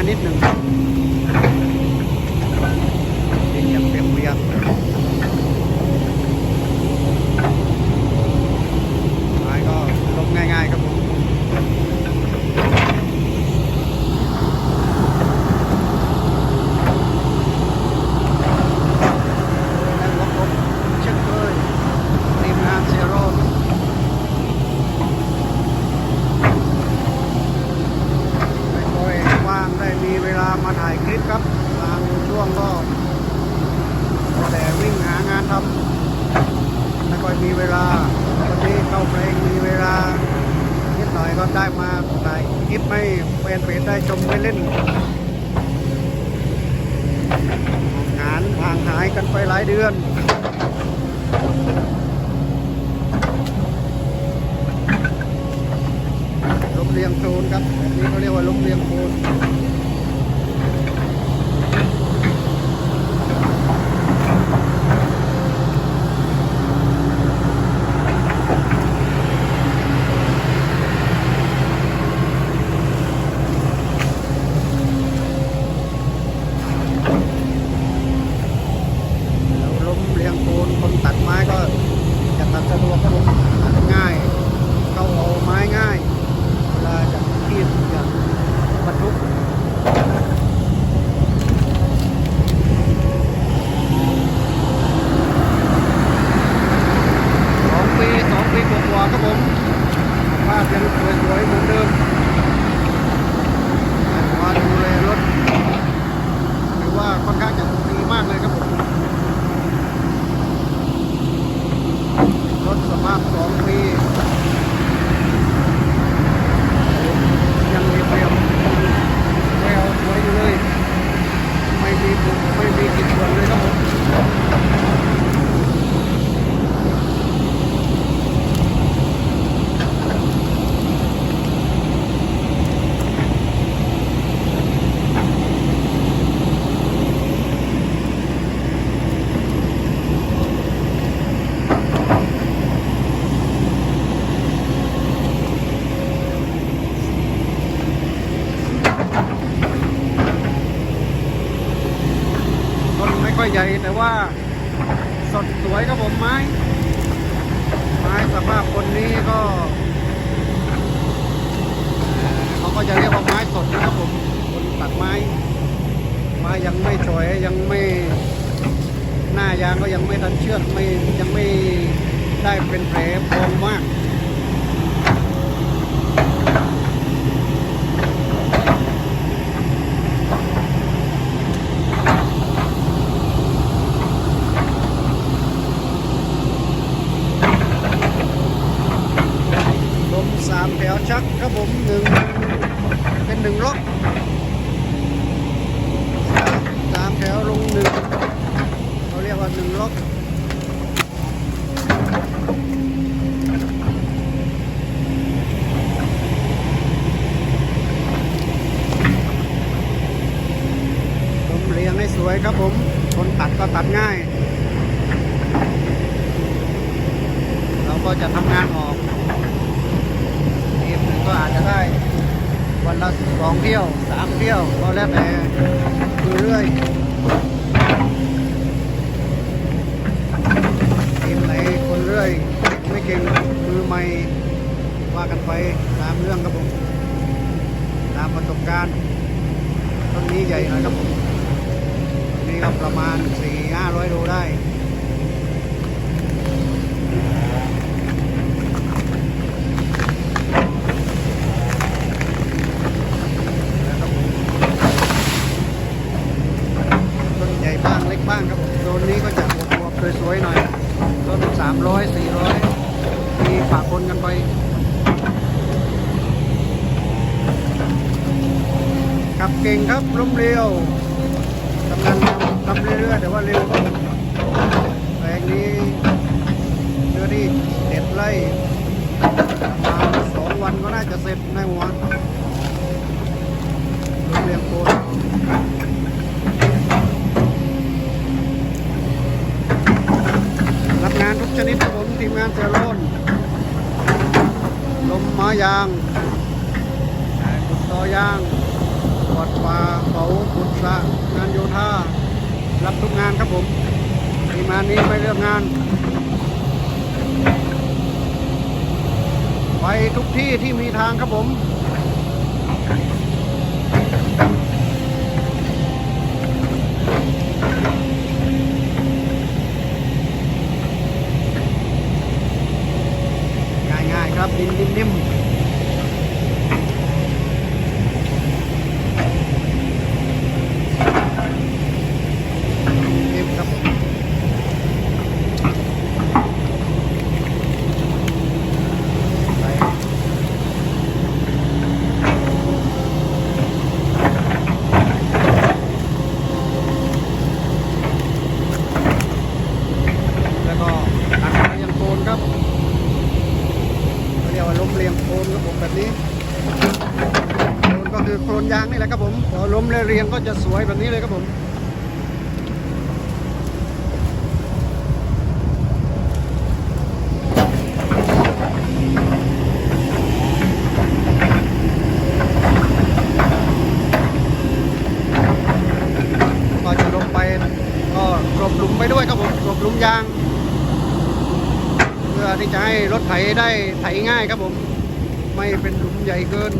มานิดหนึ่งดินยังเปียกเปียงไม้ก็ลงง่ายๆครับผมแล้วลบลบเช็คเลยทีมงานเซโร่ ไม่ค่อยว่างได้มีเวลามาถ่ายคลิปครับบางช่วงก็ก็แต่วิ่งหางานทำไม่ค่อยมีเวลาวันนี้เข้าเพลงมีเวลานิดหน่อยก็ได้ มายคลิปให้แฟนเพจได้ชมไปเล่นงานห่างหายกันไปหลายเดือนลมเรียงโซนครับนี่เขาเรียกว่าลมเรียงโซนแล้วลมเรียงโซนคนตัดไม้ก็จะตัดสะดวกครับผมตัดง่าย เข้าเอาไม้ง่าย เวลาจะขีดจะบรรทุกสองปีสองปีกว่าๆครับผมภาพยังสวยๆเหมือนเดิมแต่ว่าดูแลรถถือว่าค่ อนข้างจะดีมากเลยครับผม รถสภาพสองปี ยังมีเปรียบแววสวยอยู่เลย ไม่มีปุกไม่มีกิจส่วนเลยครับผมต้นไม่ ค่อยใหญ่แต่ว่าสดสวยครับผมไม้ ไม้สภาพคนนี้ก็เขาก็จะเรียกว่าไม้สดนะครับผมคนตัดไม้ ไม้ยังไม่สวยยังไม่หน้ายางก็ยังไม่ทันเชือดไม่ยังไม่ได้เป็นแผลพองมาก ลมสามแถวชักครับผมหนึ่งเป็นหนึ่งล็อกสามสามแถวลงหนึ่งเขาเรียกว่าหนึ่งล็อกลมเรียงให้สวยครับผม คนตัดก็ตัดง่าย เรา ก็จะทำงานออกทีมหนึ่งก็อาจจะได้วันละสองเที่ยวสามเที่ยวก็แล้วแต่คือเรื่อยทีมไหนคนเรื่อยไม่เก่งมือใหม่ว่ากันไปตามเรื่องครับผมตามประสบการณ์ต้นนี้ใหญ่หน่อยครับผมนนี้ก็ประมาณสี่ห้าร้อยโลได้ ต้นใหญ่บ้างเล็กบ้างครับโซนนี้ก็จะอวบๆ สวยๆหน่อยต้นสามร้อยสี่ร้อยมีฝากคนกันไปขับเก่งครับล้มเร็วกำลังทำเรื่อยๆแต่ว่าเร็วครับแปลงนี้เนื้อที่เด็ดไล่มาสองวันก็น่าจะเสร็จในหัวล้มเรียงโคนรับงาน ทุกชนิดครับผมทีมงานเสือโลนลมไม้ยางขุดต่อยางปอดป่าเขาขุดสระงานโยธารับทุกงานครับผมทีมงานนี้ไม่เลือกงาน ไปทุกที่ที่มีทางครับผม ง่ายๆครับดินนิ่มๆ เอ็มครับไปแล้วก็ตัดเรียงโคนครับเขาเรียกว่าล้มเรียงโคนครับผมแบบนี้โคนก็คือโคลน ยางนี่แหละครับผมพอล้มแล้วเรียงก็จะสวยแบบนี้เลยครับผมก็จะลงไปก็กลบหลุมไปด้วยครับผมกลบหลุมยาง เพื่อที่จะให้รถไถได้ไถง่ายครับผม ไม่เป็นหลุมใหญ่เกิน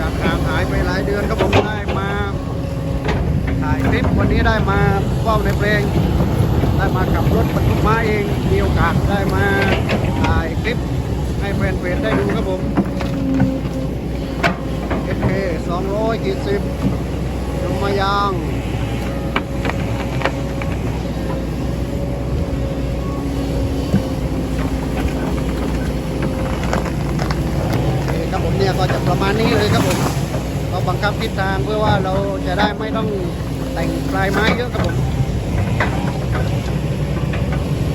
จากการหายไปหลายเดือนครับผมได้มาถ่ายคลิปวันนี้ได้มาเฝ้าในเพลง ได้มาขับรถบรรทุกม้าเองมีโอกาสได้มาถ่ายคลิปให้แฟนเพจได้ดูครับผม SK 270ลงมายาง โอเคครับผมเนี่ยก็จะประมาณนี้เลย ครับผมเราบังคับทิศทางเพื่อว่าเราจะได้ไม่ต้องแต่งปลายไม้เยอะครับผม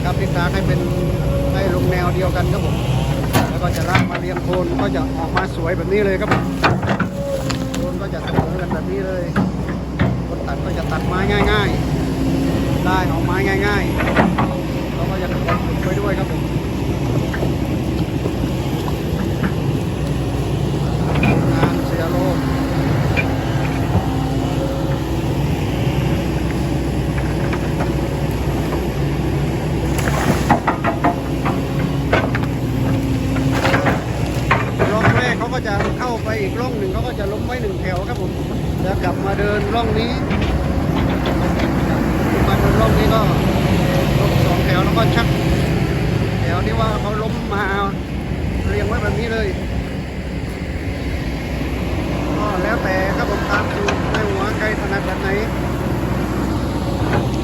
ครับทิศทางให้เป็นให้ลงแนวเดียวกันครับผมแล้วก็จะลากมาเรียงโคนก็จะออกมาสวยแบบนี้เลยครับผมโคนก็จะเสมอกันแบบนี้เลย คนตัดก็จะตัดไม้ง่าย ๆ ได้ออกไม้ง่าย ๆ เราก็จะกดไปด้วยครับผม งานเสียโลกร่องแร ก็จะเข้าไปอีกร่องหนึ่งเขาก็จะล้มไว้หนึ่งแถวครับผมแล้วกลับมาเดินร่องนี้มาเดินร่องนี้ก็ล้มสองแถวแล้วก็ชักแถวที่ว่าเขาล้มมาเรียงไว้แบบนี้เลยก็แล้วแต่ครับผมตามสูในหัวใครถนัดแบบไหน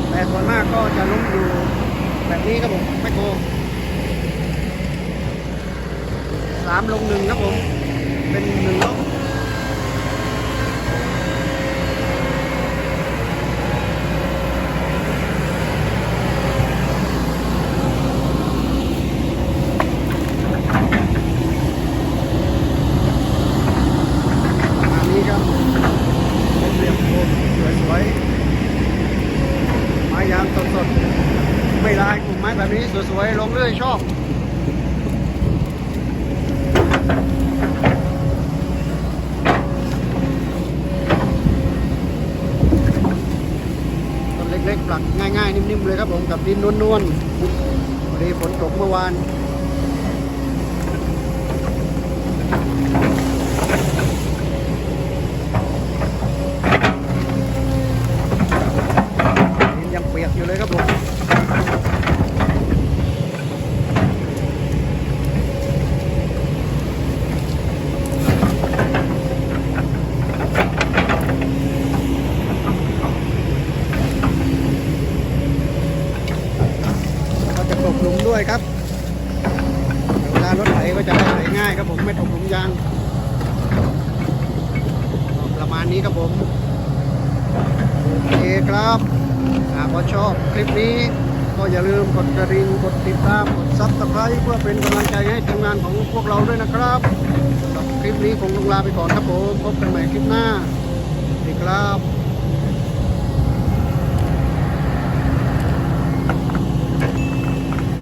แต่ส่วนมากก็จะล้มอยู่แบบนี้ครับผมไม่โกสามลงหนึ่งครับผม เป็นหนึ่งล็อกไม้ยางสดๆ ไม่ลายกลุ่มไม้แบบนี้สวยๆ ลงเรื่อยชอบ ค ล็กๆปลักง่ายๆ นิ่มๆเลยครับผมกับดินนวลๆพอดีฝนตกเมื่อวาน ดินยังเปียกอยู่เลยครับผม ก็จะตกหลุมด้วยครับ เวลารถไถก็จะได้ไหลง่ายครับผมไม่ตกหลุมยางก็ประมาณนี้ครับผม โอเคครับหากว่าชอบคลิปนี้ ก็อย่าลืมกดกระดิ่งกดติดตามกดซับสไครต์เพื่อเป็นกำลังใจให้ทีมงานของพวกเราด้วยนะครับสำหรับคลิปนี้คงต้องลาไปก่อนครับผมพบกันใหม่คลิปหน้าสวัสดีครับ